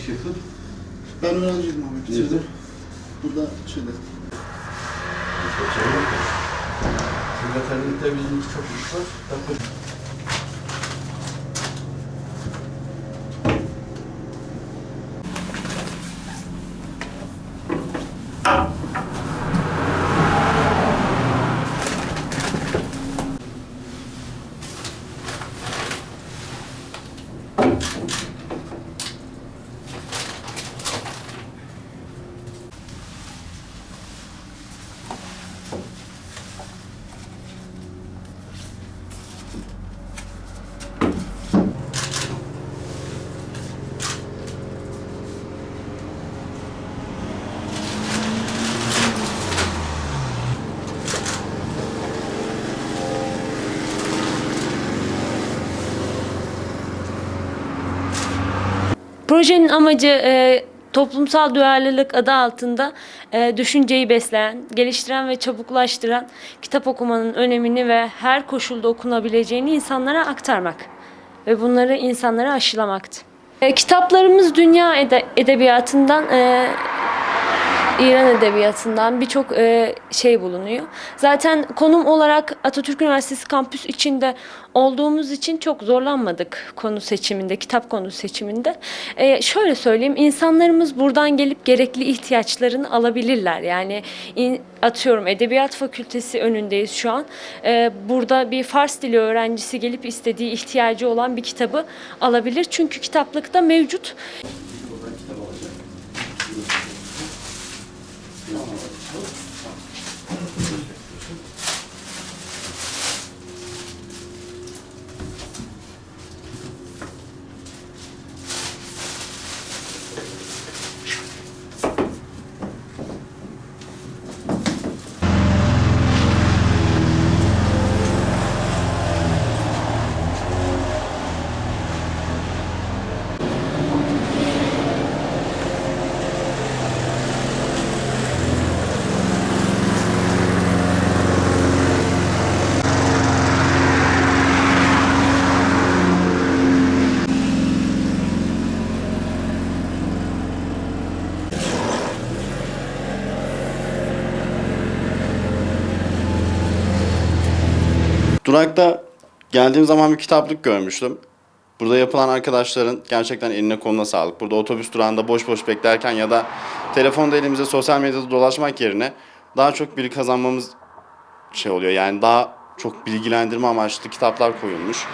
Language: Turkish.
iş yapıyorsun? Ben öğrenciydim abi bitirdim. Burada şeyde. Veterinerlikte bizim çok iş var. Ben koş- Projenin amacı e, toplumsal duyarlılık adı altında e, düşünceyi besleyen, geliştiren ve çabuklaştıran kitap okumanın önemini ve her koşulda okunabileceğini insanlara aktarmak ve bunları insanlara aşılamaktı. E, kitaplarımız dünya ede- edebiyatından e, İran edebiyatından birçok e, şey bulunuyor. Zaten konum olarak Atatürk Üniversitesi kampüs içinde olduğumuz için çok zorlanmadık konu seçiminde, kitap konu seçiminde. E, şöyle söyleyeyim, insanlarımız buradan gelip gerekli ihtiyaçlarını alabilirler. Yani in- atıyorum Edebiyat Fakültesi önündeyiz şu an. E, burada bir Fars dili öğrencisi gelip istediği ihtiyacı olan bir kitabı alabilir. Çünkü kitaplıkta mevcut. Durakta geldiğim zaman bir kitaplık görmüştüm. Burada yapılan arkadaşların gerçekten eline koluna sağlık. Burada otobüs durağında boş boş beklerken ya da telefonda elimize sosyal medyada dolaşmak yerine daha çok bilgi kazanmamız şey oluyor. Yani daha çok bilgilendirme amaçlı kitaplar koyulmuş.